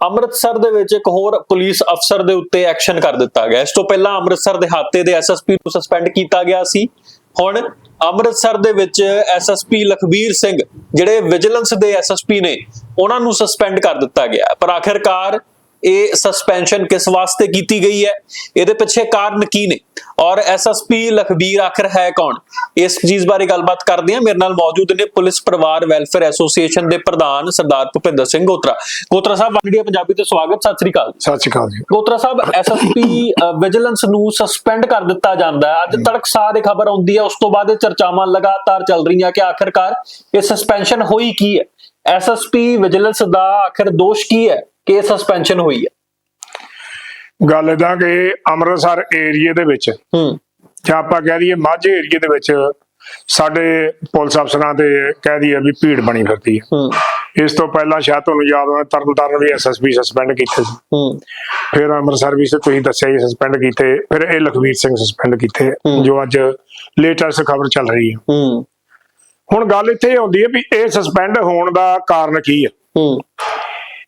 ਅੰਮ੍ਰਿਤਸਰ ਦੇ ਵਿੱਚ ਇੱਕ ਹੋਰ ਪੁਲਿਸ ਅਫਸਰ ਦੇ ਉੱਤੇ ਐਕਸ਼ਨ ਕਰ ਦਿੱਤਾ ਗਿਆ। ਇਸ ਤੋਂ ਪਹਿਲਾਂ ਅੰਮ੍ਰਿਤਸਰ ਦੇ ਹਾਤੇ ਦੇ ਐਸਐਸਪੀ ਨੂੰ ਸਸਪੈਂਡ ਕੀਤਾ ਗਿਆ ਸੀ। ਹੁਣ ਅੰਮ੍ਰਿਤਸਰ ਦੇ ਵਿੱਚ ਐਸਐਸਪੀ ਲਖਬੀਰ ਸਿੰਘ, ਜਿਹੜੇ ਵਿਜੀਲੈਂਸ ਦੇ ਐਸਐਸਪੀ ਨੇ, ਉਹਨਾਂ ਨੂੰ ਸਸਪੈਂਡ ਕਰ ਦਿੱਤਾ ਗਿਆ। ਪਰ ਆਖਿਰਕਾਰ ਇਹ ਸਸਪੈਂਸ਼ਨ ਕਿਸ ਵਾਸਤੇ ਕੀਤੀ ਗਈ ਹੈ? ਇਹਦੇ ਪਿੱਛੇ ਕਾਰਨ ਕੀ ਨੇ? ਔਰ ਐਸਐਸਪੀ ਲਖਬੀਰ ਆਖਰ ਹੈ ਕੌਣ? ਇਸ ਚੀਜ਼ ਬਾਰੇ ਗੱਲਬਾਤ ਕਰਦੇ ਹਾਂ। ਮੇਰੇ ਨਾਲ ਮੌਜੂਦ ਨੇ ਪੁਲਿਸ ਪਰਿਵਾਰ ਵੈਲਫੇਅਰ ਐਸੋਸੀਏਸ਼ਨ ਦੇ ਪ੍ਰਧਾਨ ਸਰਦਾਰ ਭੁਪਿੰਦਰ ਸਿੰਘ ਗੋਤਰਾ। ਗੋਤਰਾ ਸਾਹਿਬ ਇੰਡੀਆ ਪੰਜਾਬੀ ਤੇ ਸਵਾਗਤ। ਸਤਿ ਸ੍ਰੀ ਅਕਾਲ। ਸਤਿ ਸ਼੍ਰੀ ਅਕਾਲ ਜੀ। ਗੋਤਰਾ ਸਾਹਿਬ ਐਸਐਸਪੀ ਵਿਜੀਲੈਂਸ ਨੂੰ ਸਸਪੈਂਡ ਕਰ ਦਿੱਤਾ ਜਾਂਦਾ ਹੈ। ਅੱਜ ਤੜਕਸਾਰ ਇਹ ਖਬਰ ਆਉਂਦੀ ਹੈ। ਉਸ ਤੋਂ ਬਾਅਦ ਇਹ ਚਰਚਾਵਾਂ ਲਗਾਤਾਰ ਚੱਲ ਰਹੀਆਂ ਕਿ ਆਖਿਰਕਾਰ ਇਹ ਸਸਪੈਂਸ਼ਨ ਹੋਈ ਕੀ ਹੈ? ਐਸਐਸਪੀ ਵਿਜੀਲੈਂਸ ਦਾ ਆਖਿਰ ਦੋਸ਼ ਕੀ ਹੈ ਕਿ ਇਹ ਸਸਪੈਂਸ਼ਨ ਹੋਈ ਹੈ? ਗੱਲ ਇਦਾਂ ਕਿ ਅੰਮ੍ਰਿਤਸਰ ਏਰੀਏ ਦੇ ਵਿੱਚ ਹੂੰ। ਜਾਂ ਆਪਾਂ ਕਹਿ ਦਈਏ ਮਾਝੇ ਏਰੀਏ ਦੇ ਵਿੱਚ ਸਾਡੇ ਪੁਲਿਸ ਅਫਸਰਾਂ ਤੇ ਕਹਿ ਦਈਏ ਵੀ ਭੀੜ ਬਣੀ ਫਿਰਦੀ ਹੈ। ਹੂੰ। ਇਸ ਤੋਂ ਪਹਿਲਾਂ ਸ਼ਾਇਦ ਤੁਹਾਨੂੰ ਯਾਦ ਹੋਵੇ ਤਰਨਤਾਰਨ ਵੀ ਐਸਐਸਪੀ ਸਸਪੈਂਡ ਕੀਤੇ ਸੀ। ਹੂੰ। ਫਿਰ ਅੰਮ੍ਰਿਤਸਰ ਵੀ ਤੁਸੀਂ ਦੱਸਿਆ ਜੀ ਸਸਪੈਂਡ ਕੀਤੇ ਫਿਰ ਇਹ ਲਖਵੀਰ ਸਿੰਘ ਸਸਪੈਂਡ ਕੀਤੇ ਹੂੰ। ਜੋ ਅੱਜ ਲੇਟੈਸਟ ਖਬਰ ਚੱਲ ਰਹੀ ਹੈ। ਹੂੰ। ਹੁਣ ਗੱਲ ਇੱਥੇ ਆਉਂਦੀ ਹੈ ਵੀ ਇਹ ਸਸਪੈਂਡ ਹੋਣ ਦਾ ਕਾਰਨ ਕੀ ਹੈ? ਹੂੰ।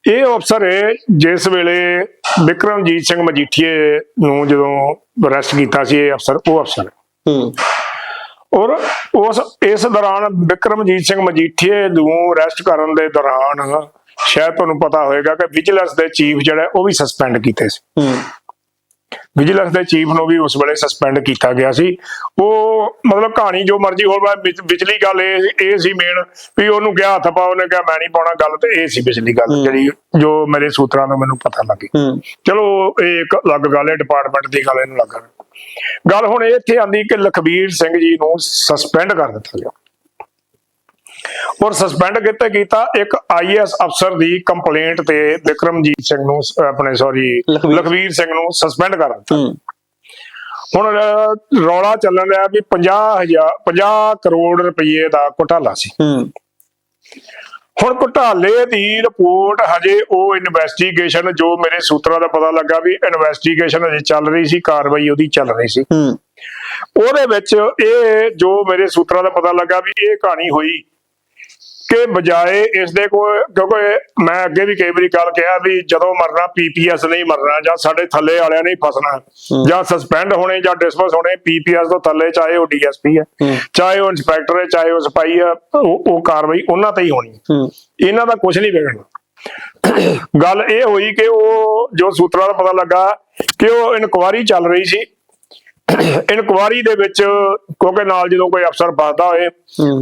ਇਹ ਅਫਸਰ ਜਿਸ ਵੇਲੇ ਵਿਕਰਮਜੀਤ ਸਿੰਘ ਮਜੀਠੀਏ ਨੂੰ ਜਦੋਂ ਅਰੈਸਟ ਕੀਤਾ ਸੀ ਇਹ ਅਫਸਰ ਉਹ ਅਫਸਰ ਹੂੰ। ਔਰ ਉਸ ਇਸ ਦੌਰਾਨ ਵਿਕਰਮਜੀਤ ਸਿੰਘ ਮਜੀਠੀਏ ਨੂੰ ਅਰੈਸਟ ਕਰਨ ਦੇ ਦੌਰਾਨ ਸ਼ਾਇਦ ਤੁਹਾਨੂੰ ਪਤਾ ਹੋਵੇਗਾ ਕਿ ਵਿਜੀਲੈਂਸ ਦੇ ਚੀਫ ਜਿਹੜਾ ਉਹ ਵੀ ਸਸਪੈਂਡ ਕੀਤੇ ਸੀ। ਹੂੰ। ਵਿਜੀਲੈਂਸ ਦੇ ਚੀਫ ਨੂੰ ਵੀ ਉਸ ਵੇਲੇ ਸਸਪੈਂਡ ਕੀਤਾ ਗਿਆ ਸੀ। ਉਹ ਮਤਲਬ ਕਹਾਣੀ ਜੋ ਮਰਜ਼ੀ ਹੋਰ ਵਾ ਵਿਚ- ਵਿਚਲੀ ਗੱਲ ਇਹ ਇਹ ਸੀ ਮੇਨ ਵੀ ਉਹਨੂੰ ਕਿਹਾ ਹੱਥ ਪਾ ਉਹਨੇ ਕਿਹਾ ਮੈਂ ਨਹੀਂ ਪਾਉਣਾ ਗੱਲ ਤੇ ਇਹ ਸੀ ਵਿਚਲੀ ਗੱਲ। ਜਿਹੜੀ ਜੋ ਮੇਰੇ ਸੂਤਰਾਂ ਤੋਂ ਮੈਨੂੰ ਪਤਾ ਲੱਗੀ। ਚਲੋ ਇਹ ਇੱਕ ਅਲੱਗ ਗੱਲ ਹੈ ਡਿਪਾਰਟਮੈਂਟ ਦੀ ਗੱਲ ਇਹਨੂੰ ਲੱਗਾ ਗੱਲ ਹੁਣ ਇਹ ਇੱਥੇ ਆਂਦੀ ਕਿ ਲਖਬੀਰ ਸਿੰਘ ਜੀ ਨੂੰ ਸਸਪੈਂਡ ਕਰ ਦਿੱਤਾ ਗਿਆ। ਔਰ ਸਸਪੈਂਡ ਕਿਤੇ ਕੀਤਾ ਇੱਕ ਆਈਐਸ ਅਫਸਰ ਦੀ ਕੰਪਲੇਂਟ ਤੇ ਵਿਕਰਮਜੀਤ ਸਿੰਘ ਨੂੰ ਆਪਣੇ ਸੌਰੀ ਲਖਬੀਰ ਸਿੰਘ ਨੂੰ ਸਸਪੈਂਡ ਕਰ ਦਿੱਤਾ। ਹੁਣ ਰੌਲਾ ਚੱਲਣ ਰਿਹਾ ਵੀ 50000 50 ਕਰੋੜ ਰੁਪਏ ਦਾ ਘੁਟਾਲਾ ਸੀ। ਹੁਣ ਘੁਟਾਲੇ ਦੀ ਰਿਪੋਰਟ ਹਜੇ ਉਹ ਇਨਵੈਸਟੀਗੇਸ਼ਨ ਜੋ ਮੇਰੇ ਸੂਤਰਾਂ ਦਾ ਪਤਾ ਲੱਗਾ ਵੀ ਇਨਵੈਸਟੀਗੇਸ਼ਨ ਹਜੇ ਚੱਲ ਰਹੀ ਸੀ ਕਾਰਵਾਈ ਉਹਦੀ ਚੱਲ ਰਹੀ ਸੀ। ਉਹਦੇ ਵਿੱਚ ਇਹ ਜੋ ਮੇਰੇ ਸੂਤਰਾਂ ਦਾ ਪਤਾ ਲੱਗਾ ਵੀ ਇਹ ਕਹਾਣੀ ਹੋਈ ਕਿ ਬਜਾਏ ਇਸ ਦੇ ਕੋਈ ਕਿਉਂਕਿ ਮੈਂ ਅੱਗੇ ਵੀ ਕਈ ਵਾਰੀ ਗੱਲ ਕਿਹਾ ਵੀ ਜਦੋਂ ਮਰਨਾ ਪੀਪੀਐਸ ਨਹੀਂ ਮਰਨਾ ਜਾਂ ਸਾਡੇ ਥੱਲੇ ਵਾਲਿਆਂ ਨੇ ਫਸਣਾ ਜਾਂ ਸਸਪੈਂਡ ਹੋਣੇ ਜਾਂ ਡਿਸਮਿਸ ਹੋਣੇ ਪੀਪੀਐਸ ਤੋਂ ਥੱਲੇ ਚਾਹੇ ਉਹ ਡੀਐਸਪੀ ਹੈ। ਚਾਹੇ ਉਹ ਇੰਸਪੈਕਟਰ ਹੈ ਚਾਹੇ ਉਹ ਸਿਪਾਹੀ ਹੈ ਉਹ ਕਾਰਵਾਈ ਉਹਨਾਂ ਤੇ ਹੀ ਹੋਣੀ ਹੂੰ। ਇਹਨਾਂ ਦਾ ਕੁਝ ਨਹੀਂ ਵਿਗੜਨਾ। ਗੱਲ ਇਹ ਹੋਈ ਕਿ ਉਹ ਜੋ ਸੂਤਰਾਂ ਦਾ ਪਤਾ ਲੱਗਾ ਕਿ ਉਹ ਇਨਕੁਆਰੀ ਚੱਲ ਰਹੀ ਸੀ ਇਨਕੁਆਰੀ ਦੇ ਵਿੱਚ ਕਿਉਂਕਿ ਨਾਲ ਜਦੋਂ ਕੋਈ ਅਫਸਰ ਫਸਦਾ ਹੋਏ।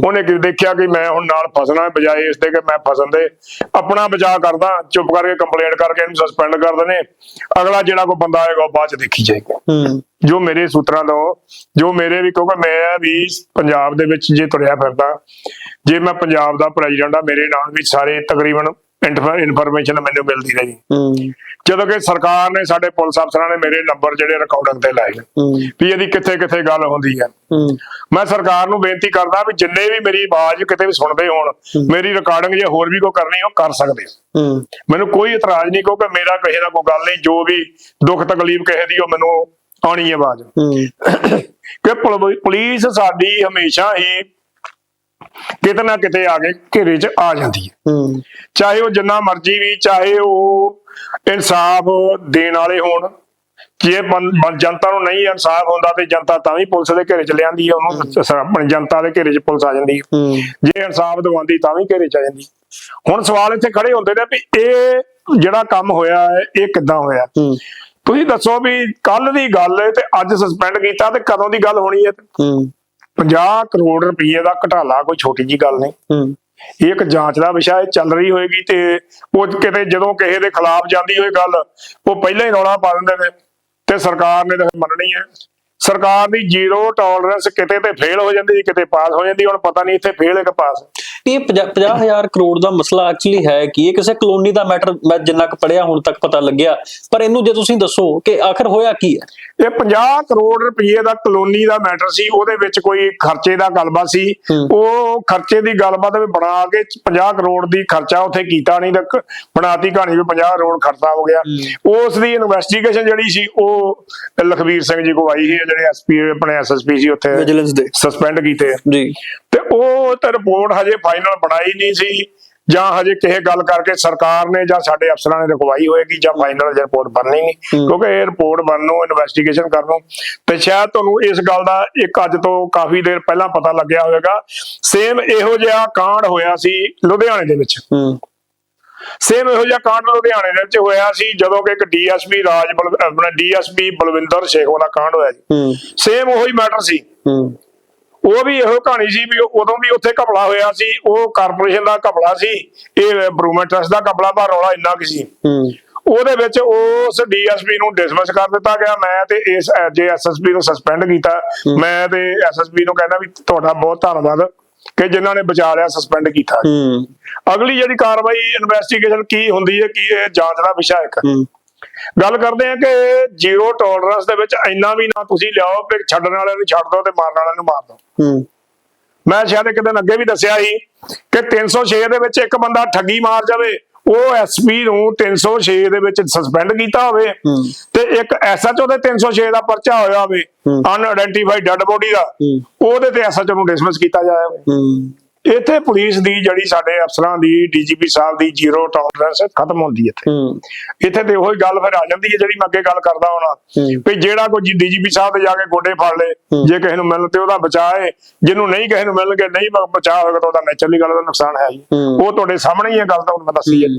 ਉਹਨੇ ਕਿ ਦੇਖਿਆ ਕਿ ਮੈਂ ਹੁਣ ਨਾਲ ਫਸਣਾ ਹੈ, ਬਜਾਏ ਇਸ ਦੇ ਕਿ ਮੈਂ ਫਸਣ ਦੇ। ਆਪਣਾ ਬਚਾਅ ਕਰਦਾ ਚੁੱਪ ਕਰਕੇ ਕੰਪਲੇਂਟ ਕਰਕੇ ਇਹਨੂੰ ਸਸਪੈਂਡ ਕਰ ਦਨੇ ਅਗਲਾ ਜਿਹੜਾ ਕੋਈ ਬੰਦਾ ਆਏਗਾ ਉਹ ਬਾਅਦ ਚ ਦੇਖੀ ਜਾਏਗਾ। ਜੋ ਮੇਰੇ ਸੂਤਰਾਂ ਤੋਂ ਜੋ ਮੇਰੇ ਵੀ ਕਿਉਂਕਿ ਮੈਂ ਵੀ ਪੰਜਾਬ ਦੇ ਵਿੱਚ ਜੇ ਤੁਰਿਆ ਫਿਰਦਾ ਜੇ ਮੈਂ ਪੰਜਾਬ ਦਾ ਪ੍ਰੈਜ਼ੀਡੈਂਟ ਆ ਮੇਰੇ ਨਾਲ ਵੀ ਸਾਰੇ ਤਕਰੀਬਨ ਇਨਫੋਰਮੇਸ਼ਨ ਮੈਨੂੰ ਮਿਲਦੀ ਰਹੀ। ਜਦੋਂ ਕਿ ਸਰਕਾਰ ਨੇ ਸਾਡੇ ਪੁਲਿਸ ਅਫਸਰਾਂ ਨੇ ਮੇਰੇ ਨੰਬਰ ਜਿਹੜੇ ਰਿਕਾਰਡਿੰਗ ਤੇ ਲਾਏ ਵੀ ਇਹਦੀ ਕਿੱਥੇ ਕਿੱਥੇ ਗੱਲ ਹੁੰਦੀ ਹੈ। ਮੈਂ ਸਰਕਾਰ ਨੂੰ ਬੇਨਤੀ ਕਰਦਾ ਵੀ ਜਿੰਨੇ ਵੀ ਮੇਰੀ ਆਵਾਜ਼ ਕਿਤੇ ਵੀ ਸੁਣਦੇ ਹੋਣ ਮੇਰੀ ਰਿਕਾਰਡਿੰਗ ਜੇ ਹੋਰ ਵੀ ਕੋਈ ਕਰਨੀ ਉਹ ਕਰ ਸਕਦੇ ਮੈਨੂੰ ਕੋਈ ਇਤਰਾਜ਼ ਨਹੀਂ ਕਿਉਂਕਿ ਮੇਰਾ ਕਿਸੇ ਦਾ ਕੋਈ ਗੱਲ ਨਹੀਂ ਜੋ ਵੀ ਦੁੱਖ ਤਕਲੀਫ ਕਿਸੇ ਦੀ ਉਹ ਮੈਨੂੰ ਆਉਣੀ ਹੈ ਆਵਾਜ਼। ਕਿ ਪੁਲ- ਪੁਲਿਸ ਸਾਡੀ ਹਮੇਸ਼ਾ ਹੀ ਕਿਤੇ ਨਾ ਕਿਤੇ ਆ ਕੇ ਘੇਰੇ 'ਚ ਆ ਜਾਂਦੀ ਹੈ। ਚਾਹੇ ਉਹ ਜਿੰਨਾ ਮਰਜ਼ੀ ਵੀ ਚਾਹੇ ਉਹ ਇਨਸਾਫ ਦੇਣ ਵਾਲੇ ਹੋਣ। ਜੇ ਜਨਤਾ ਨੂੰ ਨਹੀਂ ਇਨਸਾਫ ਹੁੰਦਾ ਤੇ ਜਨਤਾ ਤਾਂ ਵੀ ਪੁਲਿਸ ਦੇ ਘੇਰੇ ਚ ਲਿਆਂਦੀ ਹੈ ਉਹਨੂੰ ਆਪਣੀ ਜਨਤਾ ਦੇ ਘੇਰੇ ਚ ਪੁਲਿਸ ਆ ਜਾਂਦੀ ਹੈ। ਜੇ ਇਨਸਾਫ ਦਵਾਉਂਦੀ ਤਾਂ ਵੀ ਘੇਰੇ ਚ ਆ ਜਾਂਦੀ। ਹੁਣ ਸਵਾਲ ਇੱਥੇ ਖੜੇ ਹੁੰਦੇ ਨੇ ਵੀ ਇਹ ਜਿਹੜਾ ਕੰਮ ਹੋਇਆ ਹੈ ਇਹ ਕਿੱਦਾਂ ਹੋਇਆ? ਤੁਸੀਂ ਦੱਸੋ ਵੀ ਕੱਲ ਦੀ ਗੱਲ ਹੈ ਤੇ ਅੱਜ ਸਸਪੈਂਡ ਕੀਤਾ ਤੇ ਕਦੋਂ ਦੀ ਗੱਲ ਹੋਣੀ ਹੈ? ਹੂੰ। 50 ਕਰੋੜ ਰੁਪਏ ਦਾ ਘਟਾਲਾ ਕੋਈ ਛੋਟੀ ਜੀ ਗੱਲ ਨਹੀਂ। ਹੂੰ। ਇਹ ਇੱਕ ਜਾਂਚ ਦਾ ਵਿਸ਼ਾ ਹੈ ਚੱਲ ਰਹੀ ਹੋਏਗੀ ਤੇ ਉਹ ਕਿਤੇ ਜਦੋਂ ਕਿਸੇ ਦੇ ਖਿਲਾਫ ਜਾਂਦੀ ਹੋਏ ਗੱਲ ਉਹ ਪਹਿਲਾਂ ਹੀ ਰੌਲਾ ਪਾ ਦਿੰਦੇ ਨੇ ਤੇ ਸਰਕਾਰ ਨੇ ਤਾਂ ਮੰਨਣੀ ਹੈ। ਸਰਕਾਰ ਦੀ ਜ਼ੀਰੋ ਟੋਲਰੈਂਸ ਕਿਤੇ ਤੇ ਫੇਲ ਹੋ ਜਾਂਦੀ ਹੈ, ਕਿਤੇ ਪਾਸ ਹੋ ਜਾਂਦੀ। ਹੁਣ ਪਤਾ ਨਹੀਂ ਇੱਥੇ ਫੇਲ ਹੈ ਕਿ ਪਾਸ ਇਹ 50000 ਕਰੋੜ ਦਾ ਮਸਲਾ ਐਕਚੁਅਲੀ ਹੈ ਕਿ? ਇਹ ਕਿਸੇ ਕਲੋਨੀ ਦਾ ਮੈਟਰ ਮੈਂ ਜਿੰਨਾ ਕੁ ਪੜਿਆ ਹੁਣ ਤੱਕ ਪਤਾ ਲੱਗਿਆ। ਪਰ ਇਹਨੂੰ ਜੇ ਤੁਸੀਂ ਦੱਸੋ ਕਿ ਆਖਰ ਹੋਇਆ ਕੀ ਹੈ? ਇਹ 50 ਕਰੋੜ ਰੁਪਏ ਦਾ ਕਲੋਨੀ ਦਾ ਮੈਟਰ ਸੀ ਉਹਦੇ ਵਿੱਚ ਕੋਈ ਖਰਚੇ ਦਾ ਗੱਲਬਾਤ ਸੀ। ਉਹ ਖਰਚੇ ਦੀ ਗੱਲਬਾਤ ਵੀ ਬਣਾ ਕੇ 50 ਕਰੋੜ ਦੀ ਖਰਚਾ ਉੱਥੇ ਕੀਤਾ ਨਹੀਂ ਤੱਕ ਬਣਾਤੀ ਕਹਾਣੀ ਵੀ 50 ਕਰੋੜ ਖਰਚਾ ਹੋ ਗਿਆ। ਉਸ ਦੀ ਇਨਵੈਸਟੀਗੇਸ਼ਨ ਜਿਹੜੀ ਸੀ ਉਹ ਲਖਵੀਰ ਸਿੰਘ ਜੀ ਕੋ ਆਈ ਸੀ ਜਿਹੜੇ ਐਸਪੀ ਆਪਣੇ ਐਸਐਸਪੀ ਸੀ ਉੱਥੇ ਵਿਜੀਲੈਂਸ ਦੇ। ਸਸਪੈਂਡ ਕੀਤੇ। ਜੀ। ਤੇ ਉਹ ਤੇ ਰਿਪੋਰਟ ਹਜੇ ਫਾਈਨਲ ਬਣਾਈ ਨਹੀਂ ਸੀ ਜਾਂ ਹਜੇ ਕਿਸੇ ਗੱਲ ਕਰਕੇ ਸਰਕਾਰ ਨੇ ਜਾਂ ਸਾਡੇ ਅਫਸਰਾਂ ਨੇ ਰਖਵਾਈ ਹੋਏਗੀ ਜਾਂ ਫਾਈਨਲ ਰਿਪੋਰਟ ਬਣਨੀ ਨਹੀਂ। ਕਿਉਂਕਿ ਇਹ ਰਿਪੋਰਟ ਬਣਨ ਨੂੰ ਇਨਵੈਸਟੀਗੇਸ਼ਨ ਕਰਨ ਨੂੰ। ਤੇ ਸ਼ਾਇਦ ਤੁਹਾਨੂੰ ਇਸ ਗੱਲ ਦਾ ਇੱਕ ਅੱਜ ਤੋਂ ਕਾਫੀ ਦੇਰ ਪਹਿਲਾਂ ਪਤਾ ਲੱਗਿਆ ਹੋਵੇਗਾ। ਸੇਮ ਇਹੋ ਜਿਹਾ ਕਾਂਡ ਹੋਇਆ ਸੀ ਲੁਧਿਆਣੇ ਦੇ ਵਿੱਚ। ਹੂੰ। ਸੇਮ ਇਹੋ ਜਿਹਾ ਕਾਂਡ ਲੁਧਿਆਣੇ ਦੇ ਵਿੱਚ ਹੋਇਆ ਸੀ ਜਦੋਂ ਕਿ ਇੱਕ ਡੀਐਸਪੀ ਰਾਜ ਆਪਣਾ ਡੀਐਸਪੀ ਬਲਵਿੰਦਰ ਸ਼ੇਖੋ ਦਾ ਕਾਂਡ ਹੋਇਆ ਜੀ ਹੂੰ। ਸੇਮ ਉਹੀ ਮੈਟਰ ਸੀ। ਹੂੰ। ਉਹ ਵੀ ਇਹੋ ਕਹਾਣੀ ਸੀ ਵੀ ਉਦੋਂ ਵੀ ਉੱਥੇ ਘਪਲਾ ਹੋਇਆ ਸੀ ਉਹ ਕਾਰਪੋਰੇਸ਼ਨ ਦਾ ਘਪਲਾ ਸੀ ਇਹ ਇੰਪਰੂਵਮੈਂਟ ਟਰਸਟ ਦਾ ਘਪਲਾ ਦਾ ਰੌਲਾ ਇੰਨਾ ਕਿ ਸੀ। ਹੂੰ। ਉਹਦੇ ਵਿੱਚ ਉਸ ਡੀਐਸਪੀ ਨੂੰ ਡਿਸਮਿਸ ਕਰ ਦਿੱਤਾ ਗਿਆ। ਮੈਂ ਤੇ ਇਸ ਜੇ ਐਸਐਸਪੀ ਨੂੰ ਸਸਪੈਂਡ ਕੀਤਾ। ਮੈਂ ਤੇ ਐਸਐਸਪੀ ਨੂੰ ਕਹਿੰਦਾ ਵੀ ਤੁਹਾਡਾ ਬਹੁਤ ਧੰਨਵਾਦ। ਕਿ ਜਿਨ੍ਹਾਂ ਨੇ ਬਚਾ ਲਿਆ ਸਸਪੈਂਡ ਕੀਤਾ। ਅਗਲੀ ਜਿਹੜੀ ਕਾਰਵਾਈ ਇਨਵੈਸਟੀਗੇਸ਼ਨ ਕੀ ਹੁੰਦੀ ਹੈ ਕੀ ਇਹ ਜਾਂਚ ਦਾ ਵਿਸ਼ਾ ਇੱਕ? ਗੱਲ ਕਰਦੇ ਆ ਕਿ ਜ਼ੀਰੋ ਟੋਲਰੈਂਸ ਦੇ ਵਿੱਚ ਇੰਨਾ ਵੀ ਨਾ ਤੁਸੀਂ ਲਿਆਓ ਕਿ ਛੱਡਣ ਵਾਲਿਆਂ ਨੂੰ ਛੱਡ ਦਿਓ ਤੇ ਮਾਰਨ ਵਾਲਿਆਂ ਨੂੰ ਮਾਰ ਦਿਓ। ਮੈਂ ਸ਼ਾਇਦ ਇੱਕ ਦਿਨ ਅੱਗੇ ਵੀ ਦੱਸਿਆ ਸੀ ਕਿ 306 ਦੇ ਵਿੱਚ ਇੱਕ ਬੰਦਾ ਠੱਗੀ ਮਾਰ ਜਾਵੇ ਉਹ ਐਸਪੀ ਨੂੰ 306 ਦੇ ਵਿੱਚ ਸਸਪੈਂਡ ਕੀਤਾ ਹੋਵੇ ਤੇ ਇੱਕ ਐਸਐਚਓ ਦੇ 306 ਦਾ ਪਰਚਾ ਹੋਇਆ ਹੋਵੇ ਹੂੰ। ਅਨਆਇਡੈਂਟੀਫਾਈਡ ਡੈਡ ਬੋਡੀ ਦਾ ਉਹਦੇ ਤੇ ਐਸਐਚਓ ਨੂੰ ਡਿਸਮਿਸ ਕੀਤਾ ਹੂੰ। ਇੱਥੇ ਪੁਲਿਸ ਦੀ ਜਿਹੜੀ ਸਾਡੇ ਅਫਸਰਾਂ ਦੀ ਡੀਜੀਪੀ ਸਾਹਿਬ ਦੀ ਜ਼ੀਰੋ ਟੋਲਰੈਂਸ ਖਤਮ ਹੁੰਦੀ ਹੈ ਇੱਥੇ ਇੱਥੇ ਤੇ ਉਹੀ ਗੱਲ ਫਿਰ ਆ ਜਾਂਦੀ ਹੈ ਜਿਹੜੀ ਮੈਂ ਅੱਗੇ ਗੱਲ ਕਰਦਾ ਹਾਂ। ਵੀ ਜਿਹੜਾ ਕੋਈ ਡੀਜੀਪੀ ਸਾਹਿਬ ਤੇ ਜਾ ਕੇ ਗੋਡੇ ਫੜ ਲੇ। ਜੇ ਕਿਸੇ ਨੂੰ ਮਿਲਣ ਤੇ ਉਹਦਾ ਬਚਾਏ ਜਿਹਨੂੰ ਨਹੀਂ ਕਿਸੇ ਨੂੰ ਮਿਲਣਗੇ ਨਹੀਂ ਬ- ਬਚਾਅ ਹੋਏਗਾ ਤਾਂ ਉਹਦਾ ਨੈਚੁਰਲੀ ਗੱਲ ਦਾ ਨੁਕਸਾਨ ਹੈ। ਉਹ ਤੁਹਾਡੇ ਸਾਹਮਣੇ ਹੀ ਹੈ ਗੱਲ ਤਾਂ ਮੈਂ ਦੱਸੀ ਹੈ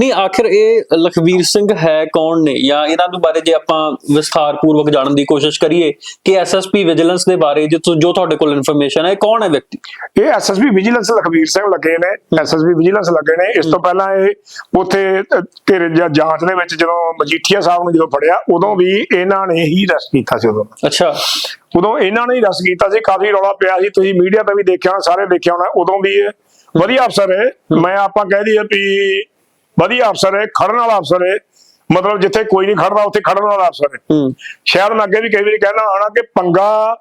ਨਹੀਂ ਆਖਿਰ ਇਹ ਲਖਵੀਰ ਸਿੰਘ ਹੈ ਕੌਣ ਨੇ? ਜਾਂ ਇਹਨਾਂ ਦੇ ਬਾਰੇ ਜੇ ਆਪਾਂ ਵਿਸਥਾਰਪੂਰਵਕ ਜਾਣਨ ਦੀ ਕੋਸ਼ਿਸ਼ ਕਰੀਏ ਕਿ ਐਸਐਸਪੀ ਵਿਜੀਲੈਂਸ ਦੇ ਬਾਰੇ ਜੋ ਤੁਹਾਡੇ ਕੋਲ ਇਨਫੋਰਮੇਸ਼ਨ ਹੈ ਕੌਣ ਹੈ ਵਿਅਕਤੀ? ਇਹ ਐਸਐਸਪੀ ਵਿਜੀਲੈਂਸ ਲਖਵੀਰ ਸਿੰਘ ਲੱਗੇ ਨੇ। ਐਸਐਸਪੀ ਵਿਜੀਲੈਂਸ ਲੱਗੇ ਨੇ। ਇਸ ਤੋਂ ਪਹਿਲਾਂ ਇਹ ਉੱਥੇ ਘੇਰੇ ਜਾਂ ਜਾਂਚ ਦੇ ਵਿੱਚ ਜਦੋਂ ਮਜੀਠੀਆ ਸਾਹਿਬ ਨੂੰ ਜਦੋਂ ਫੜਿਆ ਉਦੋਂ ਵੀ ਇਹਨਾਂ ਨੇ ਹੀ ਰੈਸਟ ਕੀਤਾ ਸੀ ਉਦੋਂ। ਅੱਛਾ। ਉਦੋਂ ਇਹਨਾਂ ਨੇ ਹੀ ਰਸ ਕੀਤਾ ਸੀ। ਕਾਫੀ ਰੌਲਾ ਪਿਆ ਸੀ। ਤੁਸੀਂ ਮੀਡੀਆ ਤੇ ਵੀ ਦੇਖਿਆ ਹੋਣਾ ਸਾਰੇ ਦੇਖਿਆ ਹੋਣਾ ਉਦੋਂ ਵੀ ਵਧੀਆ ਅਫਸਰ ਹੈ। ਮੈਂ ਆਪਾਂ ਕਹਿ ਦਈਏ ਵੀ ਵਧੀਆ ਅਫਸਰ ਹੈ ਖੜਨ ਵਾਲਾ ਅਫਸਰ ਹੈ। ਮਤਲਬ ਜਿੱਥੇ ਕੋਈ ਨਹੀਂ ਖੜਦਾ ਉੱਥੇ ਖੜਨ ਵਾਲਾ ਅਫਸਰ ਹੈ। ਸ਼ਾਇਦ ਮੈਂ ਅੱਗੇ ਵੀ ਕਈ ਵਾਰੀ ਕਹਿਣਾ ਆਣਾ ਕਿ ਪੰਗਾ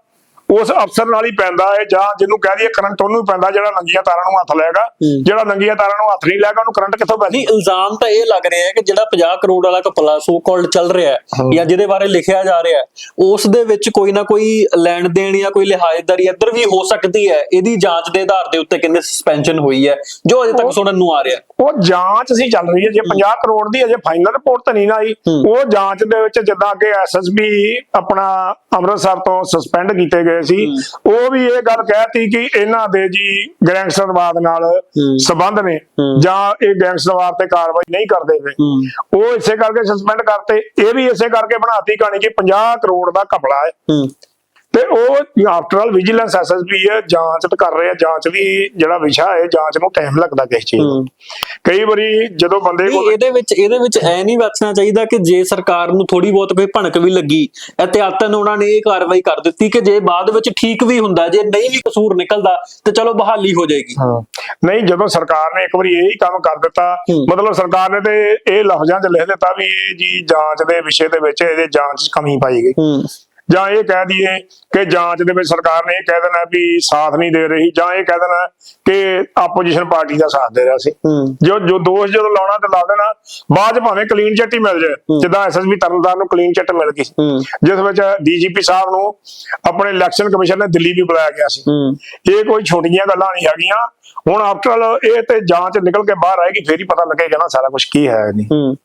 ਉਸ ਅਫਸਰ ਨਾਲ ਹੀ ਪੈਂਦਾ ਹੈ ਜਾਂ ਜਿਹਨੂੰ ਕਹਿ ਦਈਏ ਕਰੰਟ ਉਹਨੂੰ ਪੈਂਦਾ ਜਿਹੜਾ ਨੰਗੀਆਂ ਤਾਰਾਂ ਨੂੰ ਹੱਥ ਲਏਗਾ। ਜਿਹੜਾ ਨੰਗੀਆਂ ਤਾਰਾਂ ਨੂੰ ਹੱਥ ਨਹੀਂ ਲਏਗਾ ਉਹਨੂੰ ਕਰੰਟ ਕਿੱਥੋਂ ਨਹੀਂ ਪੈਂਦਾ ਇਲਜ਼ਾਮ ਤਾਂ ਇਹ ਲੱਗ ਰਿਹਾ ਹੈ ਕਿ ਜਿਹੜਾ 50 ਕਰੋੜ ਵਾਲਾ ਕਪਲਾ ਸੋ ਕਾਲਡ ਚੱਲ ਰਿਹਾ ਹੈ ਜਾਂ ਜਿਹਦੇ ਬਾਰੇ ਲਿਖਿਆ ਜਾ ਰਿਹਾ ਹੈ ਉਸ ਦੇ ਵਿੱਚ ਕੋਈ ਨਾ ਕੋਈ ਲੈਣ ਦੇਣ ਜਾਂ ਕੋਈ ਲਿਹਾਜ਼ਦਾਰੀ ਇੱਧਰ ਵੀ ਹੋ ਸਕਦੀ ਹੈ। ਇਹਦੀ ਜਾਂਚ ਦੇ ਆਧਾਰ ਦੇ ਉੱਤੇ ਕਹਿੰਦੇ ਸਸਪੈਂਸ਼ਨ ਹੋਈ ਹੈ ਜੋ ਅਜੇ ਤੱਕ ਸੁਣਨ ਨੂੰ ਆ ਰਿਹਾ ਉਹ ਜਾਂਚ ਸੀ ਚੱਲ ਰਹੀ ਹੈ। ਜੇ 50 ਕਰੋੜ ਦੀ ਅਜੇ ਫਾਈਨਲ ਰਿਪੋਰਟ ਤਾਂ ਨਹੀਂ ਨਾ ਆਈ। ਉਹ ਜਾਂਚ ਦੇ ਵਿੱਚ ਜਿੱਦਾਂ ਕਿ ਐਸਐਸਬੀ ਆਪਣਾ ਅੰਮ੍ਰਿਤਸਰ ਤੋਂ ਸਸਪੈਂਡ ਕੀਤੇ ਗਏ ਸੀ। ਉਹ ਵੀ ਇਹ ਗੱਲ ਕਹਿਤੀ ਕਿ ਇਹਨਾਂ ਦੇ ਜੀ ਗੈਂਗਸਟਰਵਾਦ ਨਾਲ। ਸੰਬੰਧ ਨੇ। ਜਾਂ ਇਹ ਗੈਂਗਸਟਰਵਾਦ ਤੇ ਕਾਰਵਾਈ ਨਹੀਂ ਕਰਦੇ ਪਏ ਹੂੰ। ਉਹ ਇਸੇ ਕਰਕੇ ਸਸਪੈਂਡ ਕਰਤੇ। ਇਹ ਵੀ ਇਸੇ ਕਰਕੇ ਬਣਾਤੀ ਕਹਾਣੀ ਕਿ 50 ਕਰੋੜ ਦਾ ਘਪਲਾ ਹੂੰ। ਤੇ ਉਹ ਆਫਟਰ ਆਲ ਵਿਜੀਲੈਂਸ ਐਸਐਸਪੀ ਹੈ ਜਾਂਚ ਤਾਂ ਕਰ ਰਹੇ ਆ ਜਾਂਚ ਦੀ ਜਿਹੜਾ ਵਿਸ਼ਾ ਹੈ ਜਾਂਚ ਨੂੰ ਟਾਈਮ ਲੱਗਦਾ ਕਿਸੇ ਚੀਜ਼ ਨੂੰ। ਕਈ ਵਾਰੀ ਜਦੋਂ ਬੰਦੇ ਕੋਲ ਇਹਦੇ ਵਿੱਚ ਇਹਦੇ ਵਿੱਚ ਐ ਨਹੀਂ ਵਰਤਣਾ ਚਾਹੀਦਾ ਕਿ ਜੇ ਸਰਕਾਰ ਨੂੰ ਥੋੜੀ ਬਹੁਤ ਕੋਈ ਭਣਕ ਵੀ ਲੱਗੀ ਇਤਿਆਤਨ ਉਹਨਾਂ ਨੇ ਇਹ ਕਾਰਵਾਈ ਕਰ ਦਿੱਤੀ ਕਿ ਜੇ ਬਾਅਦ ਵਿੱਚ ਠੀਕ ਵੀ ਹੁੰਦਾ ਜੇ ਨਹੀਂ ਵੀ ਕਸੂਰ ਨਿਕਲਦਾ ਤੇ ਚਲੋ ਬਹਾਲੀ ਹੋ ਜਾਏਗੀ। ਨਹੀਂ ਜਦੋਂ ਸਰਕਾਰ ਨੇ ਇੱਕ ਵਾਰੀ ਇਹ ਹੀ ਕੰਮ ਕਰ ਦਿੱਤਾ। ਮਤਲਬ ਸਰਕਾਰ ਨੇ ਤੇ ਇਹ ਲਫ਼ਜ਼ਾਂ 'ਚ ਲਿਖ ਦਿੱਤਾ ਵੀ ਇਹ ਜੀ ਜਾਂਚ ਦੇ ਵਿਸ਼ੇ ਦੇ ਵਿੱਚ ਇਹਦੇ ਜਾਂਚ 'ਚ ਕਮੀ ਪਾਈ ਗਈ। ਜਾਂ ਇਹ ਕਹਿ ਦਈਏ ਕਿ ਜਾਂਚ ਦੇ ਵਿੱਚ ਸਰਕਾਰ ਨੇ ਇਹ ਕਹਿ ਦੇਣਾ ਵੀ ਸਾਥ ਨਹੀਂ ਦੇ ਰਹੀ ਜਾਂ ਇਹ ਕਹਿ ਦੇਣਾ ਕਿ ਆਪੋਜੀਸ਼ਨ ਪਾਰਟੀ ਦਾ ਸਾਥ ਦੇ ਰਿਹਾ ਸੀ। ਜੋ ਜੋ ਦੋਸ਼ ਜਦੋਂ ਲਾਉਣਾ ਤੇ ਲਾ ਦੇਣਾ ਬਾਅਦ ਭਾਵੇਂ ਕਲੀਨ ਚਿੱਟ ਹੀ ਮਿਲ ਜਾਏ। ਜਿੱਦਾਂ ਐਸਐਸਬੀ ਤਰਨਤਾਰਨ ਨੂੰ ਕਲੀਨ ਚਿੱਟ ਮਿਲ ਗਈ। ਜਿਸ ਵਿੱਚ ਡੀਜੀਪੀ ਸਾਹਿਬ ਨੂੰ ਆਪਣੇ ਇਲੈਕਸ਼ਨ ਕਮਿਸ਼ਨ ਨੇ ਦਿੱਲੀ ਵੀ ਬੁਲਾਇਆ ਗਿਆ ਸੀ। ਇਹ ਕੋਈ ਛੋਟੀਆਂ ਗੱਲਾਂ ਨਹੀਂ ਹੈਗੀਆਂ। ਹੁਣ ਆਫਟਰ ਇਹ ਤੇ ਜਾਂਚ ਨਿਕਲ ਕੇ ਬਾਹਰ ਆਏਗੀ ਫੇਰ ਹੀ ਪਤਾ ਲੱਗੇਗਾ ਨਾ ਸਾਰਾ ਕੁਝ ਕੀ ਹੈ ਨਹੀਂ।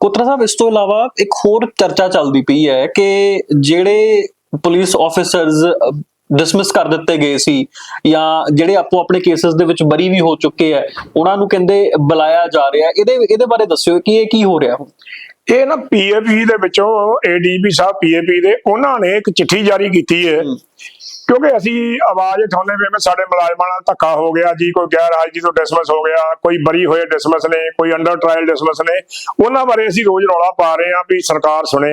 ਕੋਤਰਾ ਸਾਹਿਬ ਇਸ ਤੋਂ ਇਲਾਵਾ ਇੱਕ ਹੋਰ ਚਰਚਾ ਚੱਲਦੀ ਪਈ ਹੈ ਕਿ ਜਿਹੜੇ ਪੁਲਿਸ ਆਫੀਸਰਸ ਡਿਸਮਿਸ ਕਰ ਦਿੱਤੇ ਗਏ ਸੀ ਜਾਂ ਜਿਹੜੇ ਆਪੋ ਆਪਣੇ ਕੇਸਸ ਦੇ ਵਿੱਚ ਬਰੀ ਵੀ ਹੋ ਚੁੱਕੇ ਆ ਉਹਨਾਂ ਨੂੰ ਕਹਿੰਦੇ ਬੁਲਾਇਆ ਜਾ ਰਿਹਾ ਇਹਦੇ ਇਹਦੇ ਬਾਰੇ ਦੱਸਿਓ ਕਿ ਇਹ ਕੀ ਹੋ ਰਿਹਾ ਹੁਣ? ਇਹ ਨਾ ਪੀਏਪੀ ਦੇ ਵਿੱਚੋਂ ਏਡੀਪੀ ਸਾਹਿਬ ਪੀਏਪੀ ਦੇ ਉਹਨਾਂ ਨੇ ਇੱਕ ਚਿੱਠੀ ਜਾਰੀ ਕੀਤੀ ਹੈ। ਕਿਉਂਕਿ ਅਸੀਂ ਆਵਾਜ਼ ਉਠਾਉਂਦੇ ਪਏ ਕਿ ਸਾਡੇ ਮੁਲਾਜ਼ਮਾਂ ਨਾਲ ਧੱਕਾ ਹੋ ਗਿਆ ਜੀ ਕੋਈ ਗੈਰ ਹਾਜ਼ਰੀ ਤੋਂ ਡਿਸਮਿਸ ਹੋ ਗਿਆ ਕੋਈ ਬਰੀ ਹੋਏ ਡਿਸਮਿਸ ਨੇ ਕੋਈ ਅੰਡਰ ਟ੍ਰਾਇਲ ਡਿਸਮਿਸ ਨੇ ਉਹਨਾਂ ਬਾਰੇ ਅਸੀਂ ਰੋਜ਼ ਰੌਲਾ ਪਾ ਰਹੇ ਹਾਂ ਵੀ ਸਰਕਾਰ ਸੁਣੇ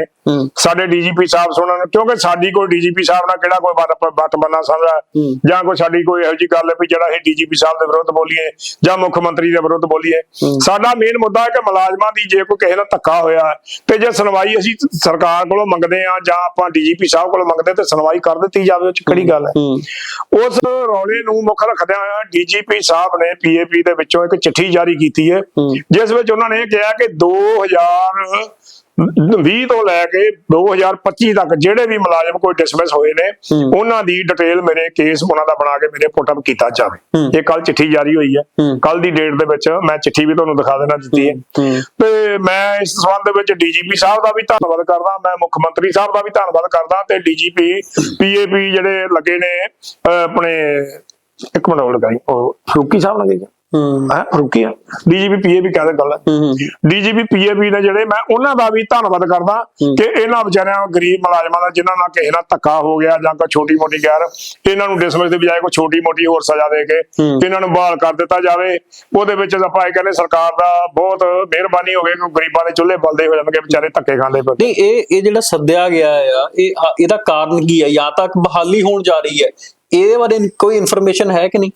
ਸਾਡੇ ਡੀਜੀਪੀ ਸਾਹਿਬ ਸੁਣਨ ਕਿਉਂਕਿ ਸਾਡੀ ਕੋਈ ਡੀਜੀਪੀ ਸਾਹਿਬ ਨਾਲ ਕਿਹੜਾ ਕੋਈ ਬਾਤ ਬੰਨਾ ਸਮਝਾ ਹੂੰ। ਜਾਂ ਕੋਈ ਸਾਡੀ ਕੋਈ ਇਹੋ ਜਿਹੀ ਗੱਲ ਹੈ ਵੀ ਜਿਹੜਾ ਅਸੀਂ ਡੀਜੀਪੀ ਸਾਹਿਬ ਦੇ ਵਿਰੁੱਧ ਬੋਲੀਏ ਜਾਂ ਮੁੱਖ ਮੰਤਰੀ ਦੇ ਵਿਰੁੱਧ ਬੋਲੀਏ। ਸਾਡਾ ਮੇਨ ਮੁੱਦਾ ਹੈ ਕਿ ਮੁਲਾਜ਼ਮਾਂ ਦੀ ਜੇ ਕੋਈ ਕਿਸੇ ਨਾਲ ਧੱਕਾ ਹੋਇਆ ਤੇ ਜੇ ਸੁਣਵਾਈ ਅਸੀਂ ਸਰਕਾਰ ਕੋਲੋਂ ਮੰਗਦੇ ਆ ਜਾਂ ਆਪਾਂ ਡੀਜੀਪੀ ਸਾਹਿਬ ਕੋਲੋਂ ਮੰਗਦੇ ਤੇ ਸੁਣਵਾਈ ਕਰ ਦਿੱਤੀ ਜਾਵੇ ਉਹ ਚ ਕਿਹੜੀ ਗੱਲ ਹੈ। ਉਸ ਰੌਲੇ ਨੂੰ ਮੁੱਖ ਰੱਖਦਿਆਂ ਹੋਇਆ ਡੀਜੀਪੀ ਸਾਹਿਬ ਨੇ ਪੀਏਪੀ ਦੇ ਵਿੱਚੋਂ ਇੱਕ ਚਿੱਠੀ ਜਾਰੀ ਕੀਤੀ ਹੈ। ਜਿਸ ਵਿੱਚ ਉਹਨਾਂ ਨੇ ਕਿਹਾ ਕਿ 2000 20 ਤੋਂ ਲੈ ਕੇ 2025 ਤੱਕ ਜਿਹੜੇ ਵੀ ਮੁਲਾਜ਼ਮ ਕੋਈ ਡਿਸਮਿਸ ਹੋਏ ਨੇ। ਉਹਨਾਂ ਦੀ ਡਿਟੇਲ ਮੇਰੇ ਕੇਸ ਉਹਨਾਂ ਦਾ ਬਣਾ ਕੇ ਮੇਰੇ ਪੁੱਟ ਅਪ ਕੀਤਾ ਜਾਵੇ। ਇਹ ਕੱਲ ਚਿੱਠੀ ਜਾਰੀ ਹੋਈ ਹੈ। ਕੱਲ ਦੀ ਡੇਟ ਦੇ ਵਿੱਚ ਮੈਂ ਚਿੱਠੀ ਵੀ ਤੁਹਾਨੂੰ ਦਿਖਾ ਦੇਣਾ ਦਿੱਤੀ ਹੈ ਤੇ ਮੈਂ ਇਸ ਸੰਬੰਧ ਵਿੱਚ ਡੀਜੀਪੀ ਸਾਹਿਬ ਦਾ ਵੀ ਧੰਨਵਾਦ ਕਰਦਾ ਮੈਂ ਮੁੱਖ ਮੰਤਰੀ ਸਾਹਿਬ ਦਾ ਵੀ ਧੰਨਵਾਦ ਕਰਦਾ ਤੇ ਡੀਜੀਪੀ ਪੀਏਪੀ ਜਿਹੜੇ ਲੱਗੇ ਨੇ ਆਪਣੇ ਇੱਕ ਮਿੰਟ ਹੋਲਡ ਕਰੀ ਉਹ ਫਰੂਕੀ ਸਾਹਿਬ ਲੱਗੇ ਹੂੰ। ਫਰੂਕੀ ਆ। ਡੀਜੀਪੀ ਪੀਏਪੀ ਕਹਿੰਦੇ ਗੱਲ ਹੈ ਡੀਜੀਪੀ ਪੀਏਪੀ ਨੇ ਜਿਹੜੇ ਮੈਂ ਉਹਨਾਂ ਦਾ ਵੀ ਧੰਨਵਾਦ ਕਰਦਾ। ਕਿ ਇਹਨਾਂ ਵਿਚਾਰਿਆਂ ਗਰੀਬ ਮੁਲਾਜ਼ਮਾਂ ਦਾ ਜਿਨ੍ਹਾਂ ਨਾਲ ਕਿਸੇ ਨਾਲ ਧੱਕਾ ਹੋ ਗਿਆ ਜਾਂ ਕੋਈ ਛੋਟੀ ਮੋਟੀ ਗੈਰ ਇਹਨਾਂ ਨੂੰ ਡਿਸਮਿਸ ਦੇ ਬਜਾਏ ਕੋਈ ਛੋਟੀ ਮੋਟੀ ਹੋਰ ਸਜ਼ਾ ਦੇ ਕੇ। ਇਹਨਾਂ ਨੂੰ ਬਹਾਲ ਕਰ ਦਿੱਤਾ ਜਾਵੇ। ਉਹਦੇ ਵਿੱਚ ਆਪਾਂ ਇਹ ਕਹਿੰਦੇ ਸਰਕਾਰ ਦਾ ਬਹੁਤ ਮਿਹਰਬਾਨੀ ਹੋਵੇ ਕਿ ਗਰੀਬਾਂ ਦੇ ਚੁੱਲ੍ਹੇ ਬਲਦੇ ਹੋ ਜਾਣਗੇ ਵਿਚਾਰੇ ਧੱਕੇ ਖਾਂਦੇ ਪਏ ਨਹੀਂ ਇਹ ਇਹ ਜਿਹੜਾ ਸੱਦਿਆ ਗਿਆ ਆ ਇਹ ਆ- ਇਹਦਾ ਕਾਰਨ ਕੀ ਹੈ ਜਾਂ ਤੱਕ ਬਹਾਲੀ ਹੋਣ ਜਾ ਰਹੀ ਹੈ। ਇਹਦੇ ਬਾਰੇ ਕੋਈ ਇਨਫੋਰਮੇਸ਼ਨ ਹੈ ਕਿ ਨਹੀਂ?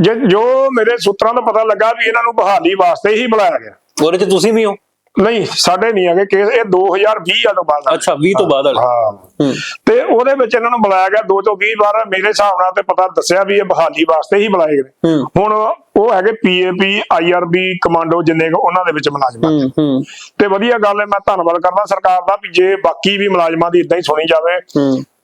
ਜੇ ਜੋ ਮੇਰੇ ਸੂਤਰਾਂ ਤੋਂ ਪਤਾ ਲੱਗਾ ਵੀ ਇਹਨਾਂ ਨੂੰ ਬਹਾਲੀ ਵਾਸਤੇ ਹੀ ਬੁਲਾਇਆ ਗਿਆ। ਉਹਦੇ ਚ ਤੁਸੀਂ ਵੀ ਹੋ? ਨਹੀਂ ਸਾਡੇ ਨਹੀਂ ਹੈਗੇ ਕੇਸ ਇਹ 2020 ਆ ਤੋਂ ਬਾਅਦ। ਅੱਛਾ 20 ਤੋਂ ਬਾਅਦ ਵਾਲੇ। ਹਾਂ। ਤੇ ਉਹਦੇ ਵਿੱਚ ਇਹਨਾਂ ਨੂੰ ਬੁਲਾਇਆ ਗਿਆ 2 ਤੋਂ 20 ਵਾਰ ਮੇਰੇ ਹਿਸਾਬ ਨਾਲ ਤੇ ਪਤਾ ਦੱਸਿਆ ਵੀ ਇਹ ਬਹਾਲੀ ਵਾਸਤੇ ਹੀ ਬੁਲਾਏ ਗਏ। ਹੁਣ ਉਹ ਹੈਗੇ ਪੀਏਪੀ ਆਈਆਰਬੀ ਕਮਾਂਡੋ ਜਿੰਨੇ ਕੁ ਉਹਨਾਂ ਦੇ ਵਿੱਚ ਮੁਲਾਜ਼ਮ ਤੇ ਵਧੀਆ ਗੱਲ ਹੈ ਮੈਂ ਧੰਨਵਾਦ ਕਰਦਾ ਸਰਕਾਰ ਦਾ ਵੀ ਜੇ ਬਾਕੀ ਵੀ ਮੁਲਾਜ਼ਮਾਂ ਦੀ ਇਦਾਂ ਹੀ ਸੁਣੀ ਜਾਵੇ।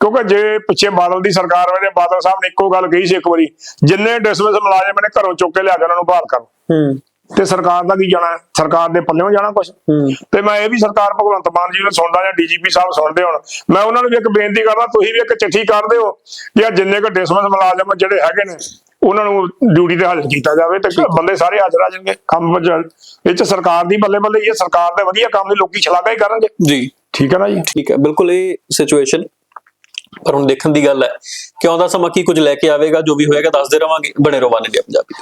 ਕਿਉਂਕਿ ਜੇ ਪਿੱਛੇ ਬਾਦਲ ਦੀ ਸਰਕਾਰ ਵੇਲੇ ਬਾਦਲ ਸਾਹਿਬ ਨੇ ਇੱਕੋ ਗੱਲ ਕਹੀ ਸੀ ਇੱਕ ਵਾਰੀ ਜਿੰਨੇ ਡਿਸਮਿਸ ਮੁਲਾਜ਼ਮ ਨੇ ਘਰੋਂ ਚੁੱਕ ਕੇ ਲਿਆ ਕੇ ਉਹਨਾਂ ਨੂੰ ਬਹਾਲ ਕਰੋ। ਹੂੰ। ਤੇ ਸਰਕਾਰ ਦਾ ਕੀ ਜਾਣਾ? ਸਰਕਾਰ ਦੇ ਪੱਲਿਓਂ ਜਾਣਾ ਹੂੰ। ਤੇ ਮੈਂ ਇਹ ਵੀ ਸਰਕਾਰ ਭਗਵੰਤ ਮਾਨ ਜੀ ਨੂੰ ਸੁਣਦਾ ਜਾਂ ਡੀਜੀਪੀ ਸਾਹਿਬ ਸੁਣਦੇ ਹੁਣ। ਮੈਂ ਉਹਨਾਂ ਨੂੰ ਵੀ ਇੱਕ ਬੇਨਤੀ ਕਰਦਾ ਤੁਸੀਂ ਵੀ ਇੱਕ ਚਿੱਠੀ ਕਰ ਦਿਓ ਕਿ ਆ ਜਿੰਨੇ ਕੁ ਡਿਸਮਿਸ ਮੁਲਾਜ਼ਮ ਜਿਹੜੇ ਹੈਗੇ ਨੇ ਉਹਨਾਂ ਨੂੰ ਡਿਊਟੀ ਤੇ ਹਾਜ਼ਰ ਕੀਤਾ ਜਾਵੇ ਤੇ ਬੰਦੇ ਸਾਰੇ ਹਾਜ਼ਰ ਆ ਜਾਣਗੇ। ਕੰਮ ਵਿੱਚ ਇਹ ਚ ਸਰਕਾਰ ਦੀ ਬੱਲੇ ਬੱਲੇ ਹੀ ਹੈ। ਸਰਕਾਰ ਦੇ ਵਧੀਆ ਕੰਮ ਦੀ ਲੋਕੀ ਸ਼ਲਾਘਾ ਹੀ ਕਰਨਗੇ। ਜੀ। ਠੀਕ ਹੈ ਨਾ ਜੀ? ਠੀਕ ਹੈ। ਬਿਲਕੁਲ ਇਹ ਸਿਚੁਏਸ਼ਨ ਪਰ ਹੁਣ ਦੇਖਣ ਦੀ ਗੱਲ ਹੈ। ਕਿ ਆਉਂਦਾ ਸਮਾਂ ਕੀ ਕੁਝ ਲੈ ਕੇ ਆਵੇਗਾ ਜੋ ਵੀ ਹੋਏਗਾ ਦੱਸਦੇ ਰਵਾਂਗੇ। ਬਣੇ ਰਹੋ ਇੰਡੀਆ ਪੰਜਾਬੀ